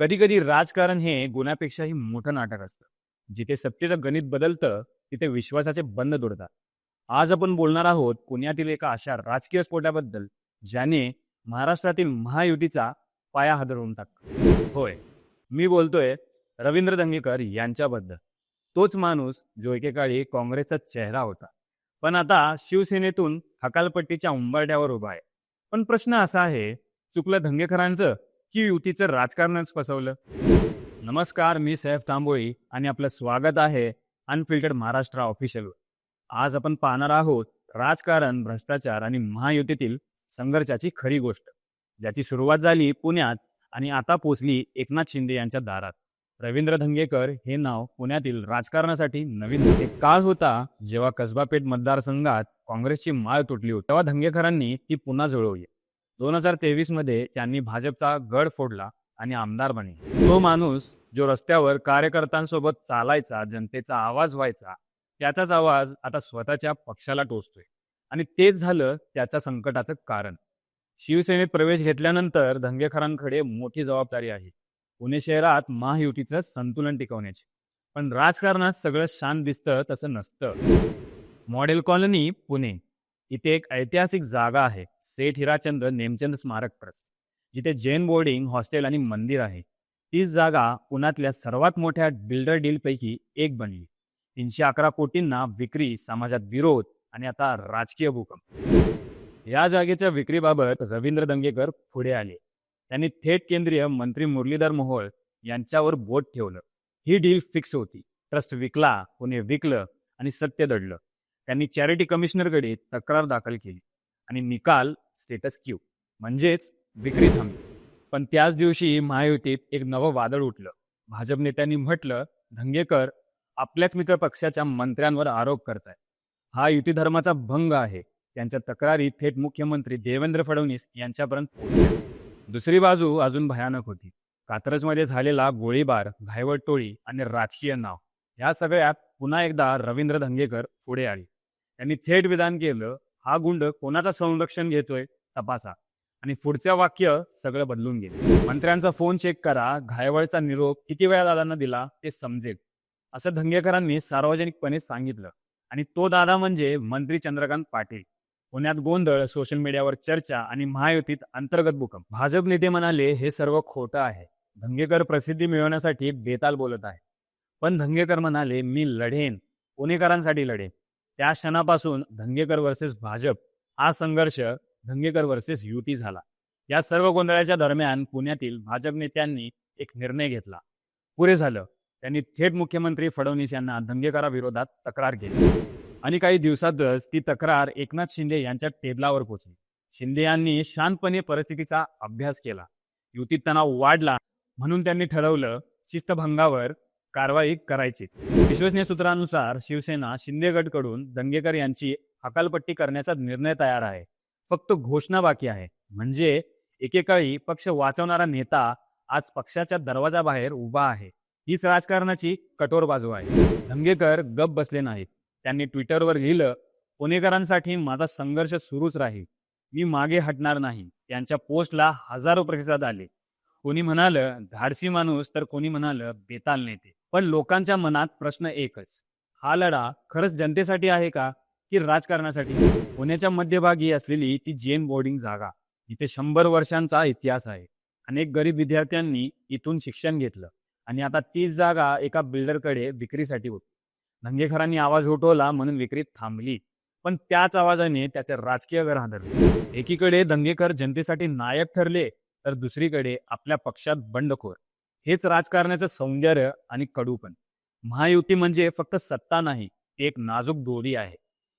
कधी कधी राजकारण हे गुन्ह्यापेक्षाही मोठं नाटक असतं. जिथे सत्तेचं गणित बदलतं तिथे विश्वासाचे बंद तोडतात आज आपण बोलणार आहोत पुण्यातील एका अशा राजकीय स्फोटाबद्दल ज्याने महाराष्ट्रातील महायुतीचा पाया हदरवून टाकला. होय मी बोलतोय रवींद्र दंगेकर यांच्याबद्दल. तोच माणूस जो एकेकाळी काँग्रेसचा चेहरा होता. पण आता शिवसेनेतून हकालपट्टीच्या उंबरट्यावर उभा आहे. पण प्रश्न असा आहे चुकलं धंगेकरांचं की युतीचं राजकारणच फसवलं नमस्कार मी सैफ तांबोळी आणि आपलं स्वागत आहे अनफिल्टर्ड महाराष्ट्र ऑफिशियलवर आज आपण पाहणार आहोत राजकारण भ्रष्टाचार आणि महायुतीतील संघर्षाची खरी गोष्ट. ज्याची सुरुवात झाली पुण्यात आणि आता पोचली एकनाथ शिंदे यांच्या दारात. रवींद्र धंगेकर हे नाव पुण्यातील राजकारणासाठी नवीन. एक काळ होता जेव्हा कसबापेठ मतदारसंघात काँग्रेसची माळ तुटली होती. तेव्हा धंगेकरांनी ती पुन्हा जुळवली. दोन हजार तेवीसमध्ये त्यांनी भाजपचा गड फोडला आणि आमदार बनले. तो माणूस जो रस्त्यावर कार्यकर्त्यांसोबत चालायचा जनतेचा आवाज व्हायचा त्याचाच आवाज आता स्वतःच्या पक्षाला टोचतोय. आणि तेच झालं त्याच्या संकटाचं कारण. शिवसेनेत प्रवेश घेतल्यानंतर धंगेकरांकडे मोठी जबाबदारी आहे. पुणे शहरात महायुतीचं संतुलन टिकवण्याची. पण राजकारणात सगळं शांत दिसतं तसं नसतं. Model colony Pune. इथे एक ऐतिहासिक जागा आहे सेठ हिराचंद्र नेमचंद स्मारक ट्रस्ट जिथे जैन बोर्डिंग हॉस्टेल आणि मंदिर आहे. तीच जागा पुण्यातल्या सर्वात मोठ्या बिल्डर डीलपैकी एक बनली. तीनशे अकरा कोटींना विक्री समाजात विरोध आणि आता राजकीय भूकंप. या जागेच्या विक्रीबाबत रवींद्र दंगेकर पुढे आले. त्यांनी थेट केंद्रीय मंत्री मुरलीधर मोहोळ यांच्यावर बोट ठेवलं. ही डील फिक्स होती. ट्रस्ट विकला पुणे विकलं आणि सत्य दडलं. त्यांनी चॅरिटी कमिशनरकडे तक्रार दाखल केली आणि निकाल स्टेटस क्यू. म्हणजेच विक्री थांबली. पण त्याच दिवशी महायुतीत एक नवं वादळ उठलं. भाजप नेत्यांनी म्हटलं धंगेकर आपल्याच मित्र पक्षाच्या मंत्र्यांवर आरोप करताय. हा युती धर्माचा भंग आहे. त्यांच्या तक्रारी थेट मुख्यमंत्री देवेंद्र फडणवीस यांच्यापर्यंत पोहोचल्या. दुसरी बाजू अजून भयानक होती. कात्रजमध्ये झालेला गोळीबार घायवट टोळी आणि राजकीय नाव या सगळ्यात पुन्हा एकदा रवींद्र धंगेकर पुढे आले. त्यांनी थेट विधान केलं हा गुंड कोणाचं संरक्षण घेतोय तपासा. आणि पुढचं वाक्य सगळं बदलून गेले. मंत्र्यांचा फोन चेक करा घायवळचा निरोप किती वेळा दादांना दिला ते समजेल. असं धंगेकरांनी सार्वजनिकपणे सांगितलं. आणि तो दादा म्हणजे मंत्री चंद्रकांत पाटील. पुण्यात गोंधळ सोशल मीडियावर चर्चा आणि महायुतीत अंतर्गत भूकंप. भाजप नेते म्हणाले हे सर्व खोटं आहे. धंगेकर प्रसिद्धी मिळवण्यासाठी बेताल बोलत आहे. पण धंगेकर म्हणाले मी लढेन. पुणेकरांसाठी लढेन. त्या क्षणापासून धंगेकर वर्सेस भाजप हा संघर्ष धंगेकर वर्सेस युती झाला. या सर्व गोंधळाच्या दरम्यान पुण्यातील भाजप नेत्यांनी एक निर्णय घेतला. पुरे झालं त्यांनी थेट मुख्यमंत्री फडणवीस यांना धंगेकराविरोधात तक्रार केली. आणि काही दिवसातच ती तक्रार एकनाथ शिंदे यांच्या टेबलावर पोचली. शिंदे यांनी शांतपणे परिस्थितीचा अभ्यास केला. युतीत तणाव वाढला म्हणून त्यांनी ठरवलं शिस्तभंगावर कारवाई करायचीच. विश्वसनीय सूत्रानुसार शिवसेना शिंदे गटकडून दंगेकर यांची हकालपट्टी करण्याचा निर्णय तयार आहे. फक्त घोषणा बाकी आहे. म्हणजे एकेकाळी पक्ष वाचवणारा नेता आज पक्षाच्या दरवाजाबाहेर उभा आहे. हीच राजकारणाची कठोर बाजू आहे. धंगेकर गप बसले नाहीत. त्यांनी ट्विटरवर लिहिलं पुणेकरांसाठी माझा संघर्ष सुरूच राहील. मी मागे हटणार नाही. त्यांच्या पोस्टला हजारो प्रतिसाद आले. कोणी म्हणालं धाडसी माणूस तर कोणी म्हणालं बेताल नेते. पण लोकांच्या मनात प्रश्न एकच. हा लढा खरंच जनतेसाठी आहे का? की राजकारणासाठी? पुण्याच्या मध्यभागी असलेली ती जैन बोर्डिंग जागा. इथे शंभर वर्षांचा इतिहास आहे. अनेक गरीब विद्यार्थ्यांनी इथून शिक्षण घेतलं. आणि आता तीच जागा एका बिल्डरकडे विक्रीसाठी होती. धंगेकरांनी आवाज उठवला म्हणून विक्री थांबली. पण त्याच आवाजाने त्याचे राजकीय घर हादरले. एकीकडे दंगेकर जनतेसाठी नायक ठरले तर दुसरीकडे आपल्या पक्षात बंडखोर. हेच राजकारणाचं सौंदर्य आणि कडूपण. महायुती म्हणजे फक्त सत्ता नाही ती एक नाजूक दोरी आहे.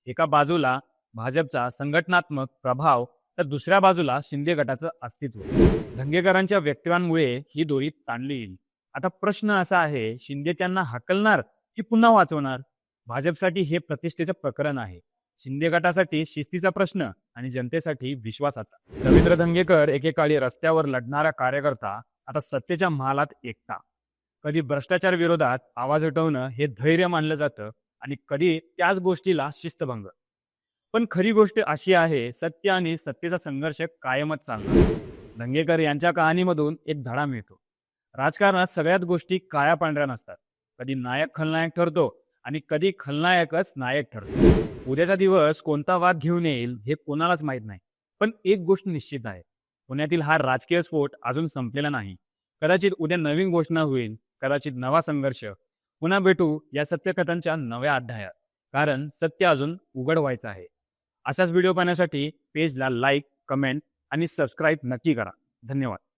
एका बाजूला भाजपचा संघटनात्मक प्रभाव तर दुसऱ्या बाजूला शिंदे गटाचं अस्तित्व. धंगेकरांच्या व्यक्तिवांमुळे ही दोरी ताणली येईल. आता प्रश्न असा आहे शिंदे त्यांना हकलणार की पुन्हा वाचवणार? भाजपसाठी हे प्रतिष्ठेचं प्रकरण आहे. शिंदे गटासाठी शिस्तीचा प्रश्न आणि जनतेसाठी विश्वासाचा. रवींद्र धंगेकर एकेकाळी रस्त्यावर लढणारा कार्यकर्ता आता सत्तेच्या महालात एकटा कधी भ्रष्टाचार विरोधात आवाज उठवणं हे धैर्य मानलं जातं आणि कधी त्याच गोष्टीला शिस्तभंग. पण खरी गोष्ट अशी आहे सत्य आणि सत्तेचा संघर्ष कायमच चालला दंगेकर यांच्या कहाणीमधून एक धडा मिळतो. राजकारणात सगळ्याच गोष्टी काळ्या पांढऱ्या नसतात. कधी नायक खलनायक ठरतो आणि कधी खलनायकच नायक ठरतो. उद्याचा दिवस कोणता वाद घेऊन येईल हे कोणालाच माहीत नाही. पण एक गोष्ट निश्चित आहे पुण्यातील हा राजकीय स्फोट अजून संपलेला नाही. कदाचित उद्या नवीन घोषणा होईल कदाचित नवा संघर्ष. पुन्हा भेटू या सत्यकथांच्या नव्या अध्यायात कारण सत्य अजून उघड व्हायचं आहे. असाच व्हिडिओ पाहण्यासाठी पेजला लाईक कमेंट आणि सबस्क्राईब नक्की करा. धन्यवाद.